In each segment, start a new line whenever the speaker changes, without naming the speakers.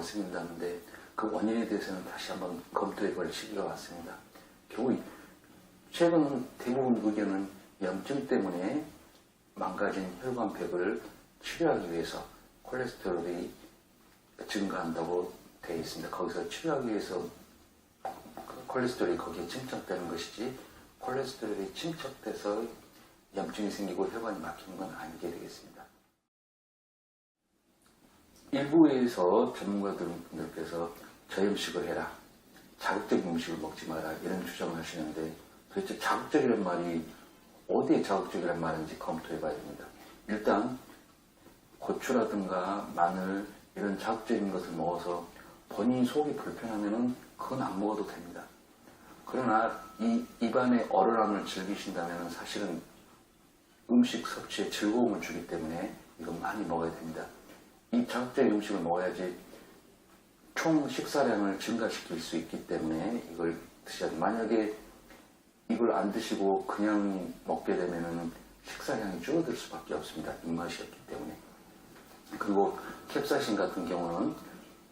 염증으로 생긴다는데 그 원인에 대해서는 다시 한번 검토해 볼 시기가 왔습니다. 결국 최근 대부분 의견은 염증 때문에 망가진 혈관벽을 치료하기 위해서 콜레스테롤이 증가한다고 되어 있습니다. 거기서 치료하기 위해서 콜레스테롤이 거기에 침착되는 것이지 콜레스테롤이 침착돼서 염증이 생기고 혈관이 막히는 건 아니게 되겠습니다. 일부에서 전문가들께서 저염식을 해라. 자극적인 음식을 먹지 마라. 이런 주장을 하시는데 도대체 자극적이란 말이 어디에 자극적이란 말인지 검토해 봐야 됩니다. 일단 고추라든가 마늘 이런 자극적인 것을 먹어서 본인 속이 불편하면은 그건 안 먹어도 됩니다. 그러나 이 입안의 얼얼함을 즐기신다면 사실은 음식 섭취에 즐거움을 주기 때문에 이건 많이 먹어야 됩니다. 이 자극적인 음식을 먹어야지 총 식사량을 증가시킬 수 있기 때문에 이걸 드셔야. 만약에 이걸 안 드시고 그냥 먹게 되면은 식사량이 줄어들 수밖에 없습니다. 입맛이 없기 때문에. 그리고 캡사이신 같은 경우는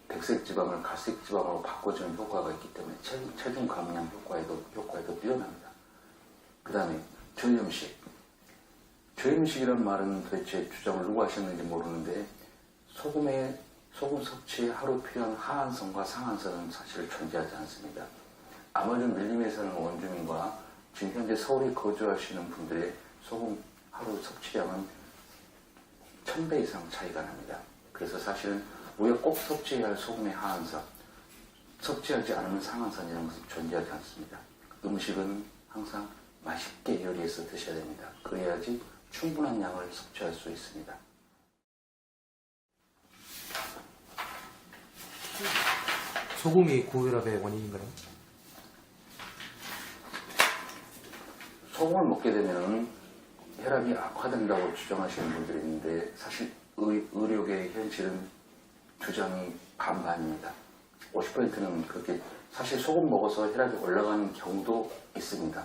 백색 지방을 갈색 지방으로 바꿔주는 효과가 있기 때문에 체- 체중 감량 효과에도 효과에도 뛰어납니다. 그 다음에 저염식. 저염식이란 말은 도대체 주장을 누가 하셨는지 모르는데 소금의 소금 섭취에 하루 필요한 하한선과 상한선은 사실 존재하지 않습니다. 아마존 밀림에 사는 원주민과 지금 현재 서울에 거주하시는 분들의 소금 하루 섭취량은 1000배 이상 차이가 납니다. 그래서 사실은 우리가 꼭 섭취해야 할 소금의 하한선, 섭취하지 않으면 상한선이라는 것은 존재하지 않습니다. 음식은 항상 맛있게 요리해서 드셔야 됩니다. 그래야지 충분한 양을 섭취할 수 있습니다.
소금이 고혈압의 원인인가요?
소금을 먹게 되면 혈압이 악화된다고 주장하시는 분들이 있는데 사실 의, 의료계의 현실은 주장이 반반입니다. 50%는 그렇게 사실 소금 먹어서 혈압이 올라가는 경우도 있습니다.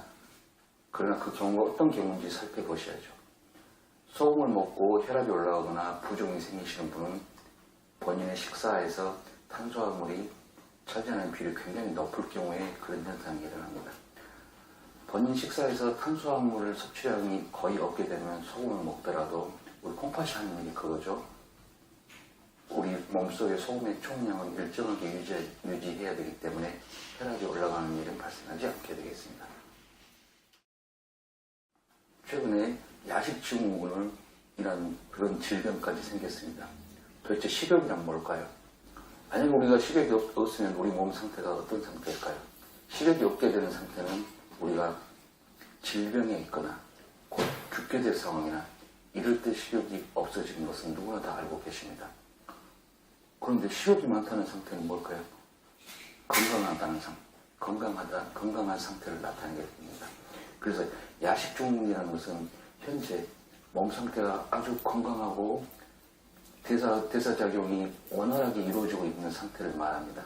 그러나 그 경우가 어떤 경우인지 살펴보셔야죠. 소금을 먹고 혈압이 올라가거나 부종이 생기시는 분은 본인의 식사에서 탄수화물이 차지하는 비율이 굉장히 높을 경우에 그런 현상이 일어납니다. 본인 식사에서 탄수화물 섭취량이 거의 없게 되면 소금을 먹더라도 우리 콩팥이 하는 일이 그거죠. 우리 몸속의 소금의 총량은 일정하게 유지, 유지해야 되기 때문에 혈압이 올라가는 일은 발생하지 않게 되겠습니다. 최근에 야식 증후군이라는 그런 질병까지 생겼습니다. 도대체 식욕이란 뭘까요? 만약에 우리가 식욕이 없- 없으면 우리 몸 상태가 어떤 상태일까요? 식욕이 없게 되는 상태는 우리가 질병에 있거나 곧 죽게 될 상황이나 이럴 때 식욕이 없어지는 것은 누구나 다 알고 계십니다. 그런데 식욕이 많다는 상태는 뭘까요? 건강하다는 상, 건강하다, 건강한 상태를 나타내게 됩니다. 그래서 야식 중독이라는 것은 현재 몸 상태가 아주 건강하고 대사, 대사작용이 원활하게 이루어지고 있는 상태를 말합니다.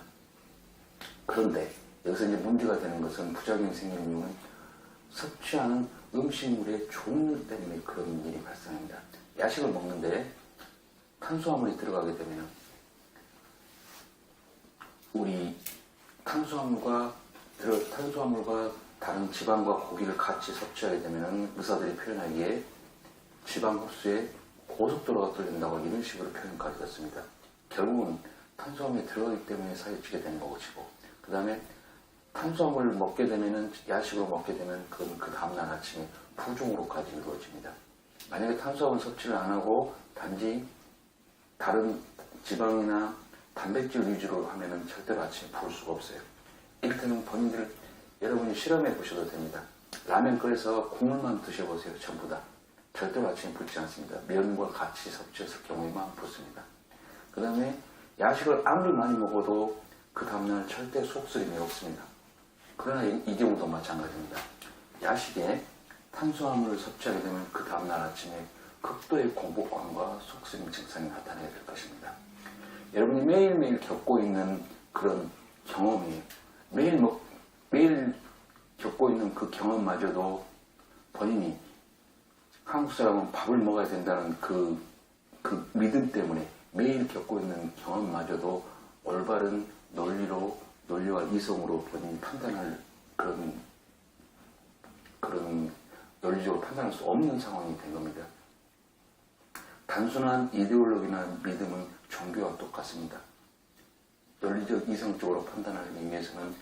그런데 여기서 이제 문제가 되는 것은 부작용이 생기는 이유는 섭취하는 음식물의 종류 때문에 그런 일이 발생합니다. 야식을 먹는데 탄수화물이 들어가게 되면 우리 탄수화물과 탄수화물과 다른 지방과 고기를 같이 섭취하게 되면 의사들이 표현하기에 지방 흡수에 고속도로가 뚫린다고 이런 식으로 표현까지 했습니다. 결국은 탄수화물이 들어가기 때문에 사유치게 되는 것이고 그 다음에 탄수화물을 먹게 되면은 야식으로 먹게 되면 그건 그 다음날 아침에 부종으로까지 이루어집니다. 만약에 탄수화물 섭취를 안 하고 단지 다른 지방이나 단백질 위주로 하면은 절대로 아침에 부을 수가 없어요. 이를테면 본인들 여러분이 실험해 보셔도 됩니다. 라면 끓여서 국물만 드셔보세요. 전부 다. 절대로 아침에 붓지 않습니다. 면과 같이 섭취했을 경우에만 붓습니다. 그 다음에 야식을 아무리 많이 먹어도 그 다음날 절대 속쓰림이 없습니다. 그러나 이, 이 경우도 마찬가지입니다. 야식에 탄수화물을 섭취하게 되면 그 다음날 아침에 극도의 공복감과 속쓰림 증상이 나타나게 될 것입니다. 여러분이 매일매일 겪고 있는 그런 경험이 매일 먹, 매일 겪고 있는 그 경험마저도 본인이 한국 사람은 밥을 먹어야 된다는 그, 그 믿음 때문에 매일 겪고 있는 경험마저도 올바른 논리로 논리와 이성으로 본인이 판단할 그런 그런 논리적으로 판단할 수 없는 상황이 된 겁니다. 단순한 이데올로기나 믿음은 종교와 똑같습니다. 논리적 이성적으로 판단하는 의미에서는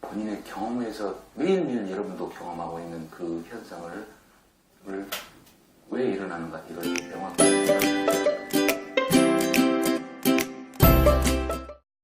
본인의 경험에서 매일매일 여러분도 경험하고 있는 그 현상을 을 왜 일어나는가? 이걸 명확히